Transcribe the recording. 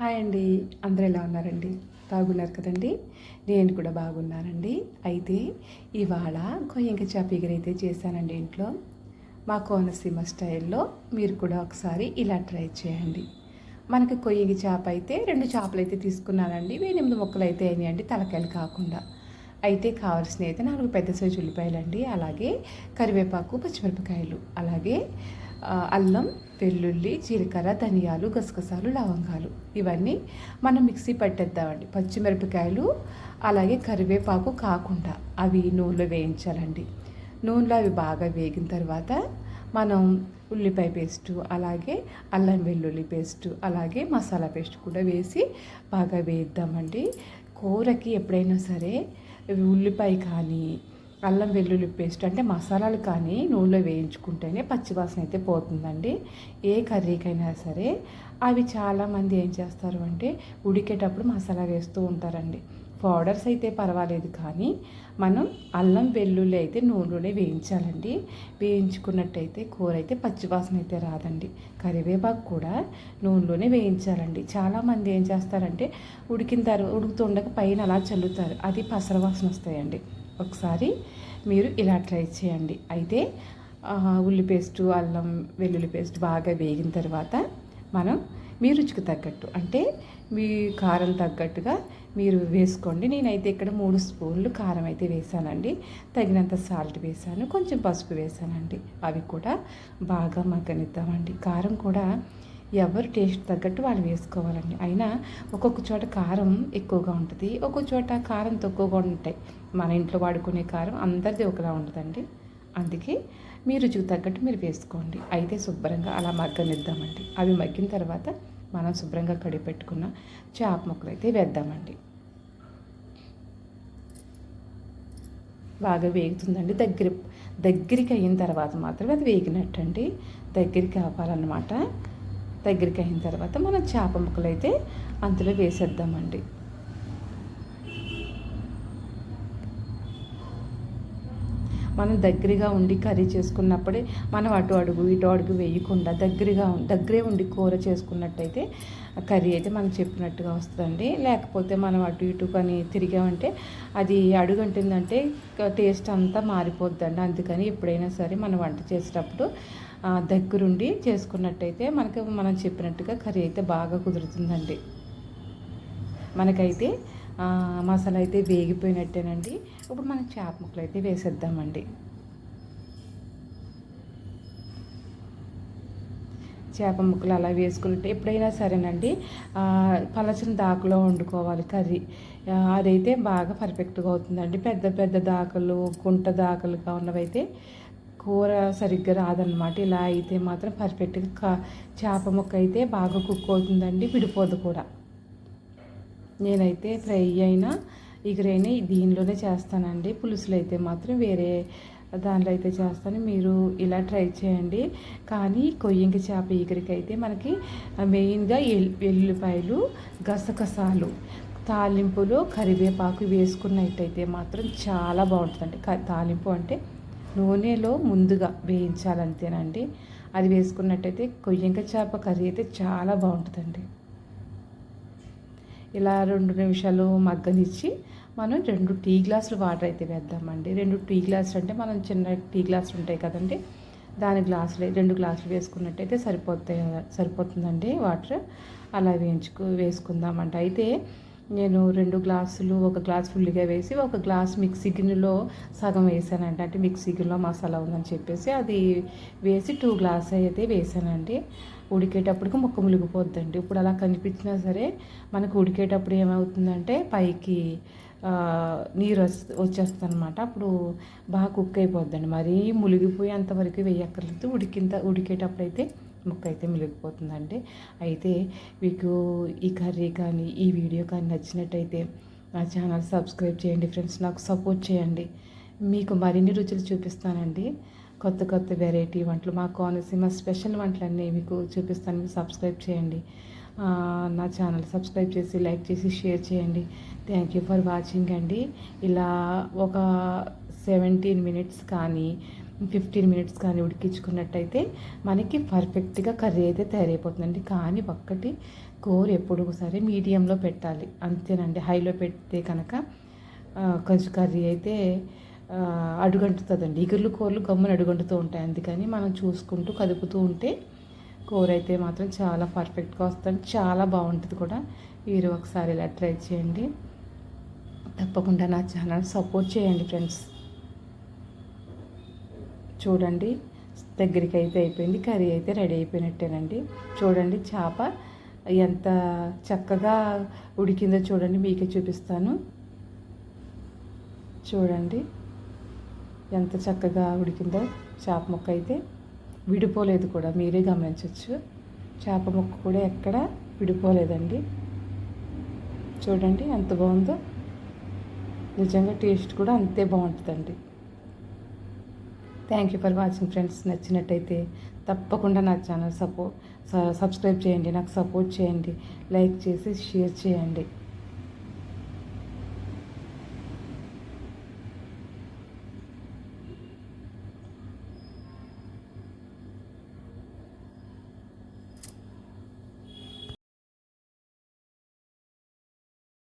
Hi అండి. అందరూ ఎలా ఉన్నారండి? బాగున్నారు కదండి? నేను కూడా బాగున్నానండి. అయితే ఇవాళ కొయ్యంక చేప ఎగురైతే చేశానండి ఇంట్లో. మా కోనసీమ స్టైల్లో మీరు కూడా ఒకసారి ఇలా ట్రై చేయండి. మనకి కొయ్యంగి చేప అయితే రెండు చేపలు అయితే తీసుకున్నానండి. ఎనిమిది ముక్కలు అయితే అయినాయండి తలకాయలు కాకుండా. అయితే కావాల్సినవి అయితే నాలుగు పెద్ద సైజు ఉల్లిపాయలండి. అలాగే కరివేపాకు పచ్చిమిరపకాయలు. అలాగే అల్లం వెల్లుల్లి జీలకర్ర ధనియాలు గసగసాలు లవంగాలు. ఇవన్నీ మనం మిక్సీ పట్టేద్దామండి. పచ్చిమిరపకాయలు అలాగే కరివేపాకు కాకుండా అవి నూనెలో వేయించాలండి. నూనెలో అవి బాగా వేగిన తర్వాత మనం ఉల్లిపాయ పేస్టు అలాగే అల్లం వెల్లుల్లి పేస్టు అలాగే మసాలా పేస్ట్ కూడా వేసి బాగా వేద్దామండి. కూరకి ఎప్పుడైనా సరే ఉల్లిపాయ కానీ అల్లం వెల్లుల్లి పేస్ట్ అంటే మసాలాలు కానీ నూనెలో వేయించుకుంటేనే పచ్చివాసన అయితే పోతుందండి. ఏ కర్రీకైనా సరే అవి చాలామంది ఏం చేస్తారు అంటే ఉడికేటప్పుడు మసాలా వేస్తూ ఉంటారండి. పౌడర్స్ అయితే పర్వాలేదు కానీ మనం అల్లం వెల్లుల్లి అయితే నూనెలోనే వేయించాలండి. వేయించుకున్నట్టయితే కూర అయితే పచ్చివాసన అయితే రాదండి. కరివేపాకు కూడా నూనెలోనే వేయించాలండి. చాలామంది ఏం చేస్తారంటే ఉడికిన తర్వాత ఉడుకుతుండగా పైన అలా చల్లుతారు. అది పసర వాసన వస్తాయండి. ఒకసారి మీరు ఇలా ట్రై చేయండి. అయితే ఉల్లి పేస్టు అల్లం వెల్లుల్లి పేస్ట్ బాగా వేగిన తర్వాత మనం మీ రుచికి తగ్గట్టు అంటే మీ కారం తగ్గట్టుగా మీరు వేసుకోండి. నేనైతే ఇక్కడ మూడు స్పూన్లు కారం అయితే వేసానండి. తగినంత సాల్ట్ వేసాను కొంచెం పసుపు వేసానండి. అవి కూడా బాగా మగ్గనిద్దామండి. కారం కూడా ఎవరు టేస్ట్ తగ్గట్టు వాళ్ళు వేసుకోవాలండి. అయినా ఒక్కొక్క చోట కారం ఎక్కువగా ఉంటుంది ఒక్కొక్క చోట కారం తక్కువగా ఉంటాయి. మన ఇంట్లో వాడుకునే కారం అందరిది ఒకలా ఉంటుందండి అందుకే మీ రుచికి తగ్గట్టు మీరు వేసుకోండి. అయితే శుభ్రంగా అలా మగ్గనిద్దామండి. అవి మగ్గిన తర్వాత మనం శుభ్రంగా కడిగి పెట్టుకున్న చేప ముక్కలు అయితే వేద్దామండి. బాగా వేగుతుందండి దగ్గర దగ్గరికి అయిన తర్వాత మాత్రమే అది వేగినట్టండి. దగ్గరికి అవ్వాలన్నమాట దగ్గరికి అయిన తర్వాత మనం చేప ముక్కలు అయితే అందులో వేసేద్దామండి. మనం దగ్గరగా ఉండి కర్రీ చేసుకున్నప్పుడే మనం అటు అడుగు ఇటు అడుగు వేయకుండా దగ్గరగా దగ్గరే ఉండి కూర చేసుకున్నట్టయితే కర్రీ అయితే మనం చెప్పినట్టుగా వస్తుందండి. లేకపోతే మనం అటు ఇటు కానీ తిరిగామంటే అది అడుగు అంటుందంటే టేస్ట్ అంతా మారిపోద్దండి. అందుకని ఎప్పుడైనా సరే మనం వంట చేసేటప్పుడు దగ్గరుండి చేసుకున్నట్టయితే మనకి మనం చెప్పినట్టుగా కర్రీ అయితే బాగా కుదురుతుందండి. మనకైతే మసాలా అయితే వేగిపోయినట్టేనండి. ఇప్పుడు మనం చేప ముక్కలు అయితే వేసేద్దామండి. చేప ముక్కలు అలా వేసుకుంటే ఎప్పుడైనా సరేనండి పలచిన పలచని దాకలో వండుకోవాలి కర్రీ. అదైతే బాగా పర్ఫెక్ట్గా అవుతుందండి. పెద్ద పెద్ద దాకలు గుంట దాకలుగా ఉన్నవైతే కూర సరిగ్గా రాదనమాట ఇలా అయితే మాత్రం పర్ఫెక్ట్గా కా చేప ముక్క అయితే బాగా కుక్ అవుతుందండి విడిపోదు కూడా. నేనైతే ఫ్రై అయినా ఎగురైనా దీనిలోనే చేస్తానండి. పులుసులు అయితే మాత్రం వేరే దాంట్లో అయితే చేస్తాను. మీరు ఇలా ట్రై చేయండి. కానీ కొయ్యంకి చేప ఎగురికి అయితే మనకి మెయిన్గా ఎల్ వెల్లుల్లిపాయలు గసగసాలు తాలింపులో కరివేపాకు వేసుకున్నట్టయితే మాత్రం చాలా బాగుంటుందండి. క- తాలింపు అంటే నూనెలో ముందుగా వేయించాలంతేనండి అది వేసుకున్నట్టయితే కొయ్యంక చేప కర్రీ అయితే చాలా బాగుంటుందండి. ఇలా రెండు నిమిషాలు మగ్గనిచ్చి మనం రెండు టీ గ్లాసులు వాటర్ అయితే వేద్దామండి. రెండు టీ గ్లాసులు అంటే మనం చిన్న టీ గ్లాసులు ఉంటాయి కదండి. దాని గ్లాసులు రెండు గ్లాసులు వేసుకున్నట్టయితే సరిపోతాయి సరిపోతుందండి వాటర్. అలా వేయించుకు వేసుకుందామంట అయితే నేను రెండు గ్లాసులు ఒక గ్లాస్ ఫుల్గా వేసి ఒక గ్లాస్ మిక్సీ గిన్నెలో సగం వేసానండి. అంటే మిక్సీ గిన్నెలో మసాలా ఉందని చెప్పేసి అది వేసి టూ గ్లాస్ అయితే వేసానండి. ఉడికేటప్పటికి ముక్క ములిగిపోద్దండి ఇప్పుడు అలా కనిపించినా సరే మనకు ఉడికేటప్పుడు ఏమవుతుందంటే పైకి నీరు వచ్చేస్తుంది అనమాట అప్పుడు బాగా కుక్ అయిపోద్దండి. మరీ మునిగిపోయి అంతవరకు వేయక్కర్లేదు. ఉడికింత ఉడికేటప్పుడు అయితే ముక్క అయితే మిలిగిపోతుందండి అయితే మీకు ఈ కర్రీ కానీ ఈ వీడియో కానీ నచ్చినట్టయితే నా ఛానల్ సబ్స్క్రైబ్ చేయండి ఫ్రెండ్స్. నాకు సపోర్ట్ చేయండి. మీకు మరిన్ని రుచులు చూపిస్తానండి. కొత్త కొత్త వెరైటీ వంటలు మా కోనసీమ స్పెషల్ వంటలన్నీ మీకు చూపిస్తాను. మీరు సబ్స్క్రైబ్ చేయండి. నా ఛానల్ సబ్స్క్రైబ్ చేసి లైక్ చేసి షేర్ చేయండి. థ్యాంక్ యూ ఫర్ వాచింగ్ అండి. ఇలా ఒక సెవెంటీన్ మినిట్స్ కానీ ఫిఫ్టీన్ మినిట్స్ కానీ ఉడికించుకున్నట్టయితే మనకి పర్ఫెక్ట్గా కర్రీ అయితే తయారైపోతుందండి. కానీ ఒక్కటి కూర ఎప్పుడు ఒకసారి మీడియంలో పెట్టాలి. అంతేనండి. హైలో పెడితే కనుక కొంచెం కర్రీ అయితే అడుగంటుతుందండి. ఇగుర్లు కూరలు గమ్మున అడుగంటుతూ ఉంటాయి. అందుకని మనం చూసుకుంటూ కదుపుతూ ఉంటే కూర అయితే మాత్రం చాలా పర్ఫెక్ట్గా వస్తుంది. చాలా బాగుంటుంది కూడా. మీరు ఒకసారి ఇలా ట్రై చేయండి. తప్పకుండా నా ఛానల్ సపోర్ట్ చేయండి ఫ్రెండ్స్. చూడండి దగ్గరికి అయితే అయిపోయింది కర్రీ అయితే రెడీ అయిపోయినట్టేనండి. చూడండి చేప ఎంత చక్కగా ఉడికిందో చూడండి మీకే చూపిస్తాను. చూడండి ఎంత చక్కగా ఉడికిందో చేప ముక్క అయితే విడిపోలేదు కూడా మీరే గమనించవచ్చు చేప ముక్క కూడా ఎక్కడ విడిపోలేదండి. చూడండి ఎంత బాగుందో. నిజంగా టేస్ట్ కూడా అంతే బాగుంటుందండి. Thank you for watching friends నచ్చినట్టయితే తప్పకుండా నా ఛానల్ సపోర్ట్ సబ్స్క్రైబ్ చేయండి. నాకు సపోర్ట్ చేయండి. లైక్ చేసి షేర్ చేయండి.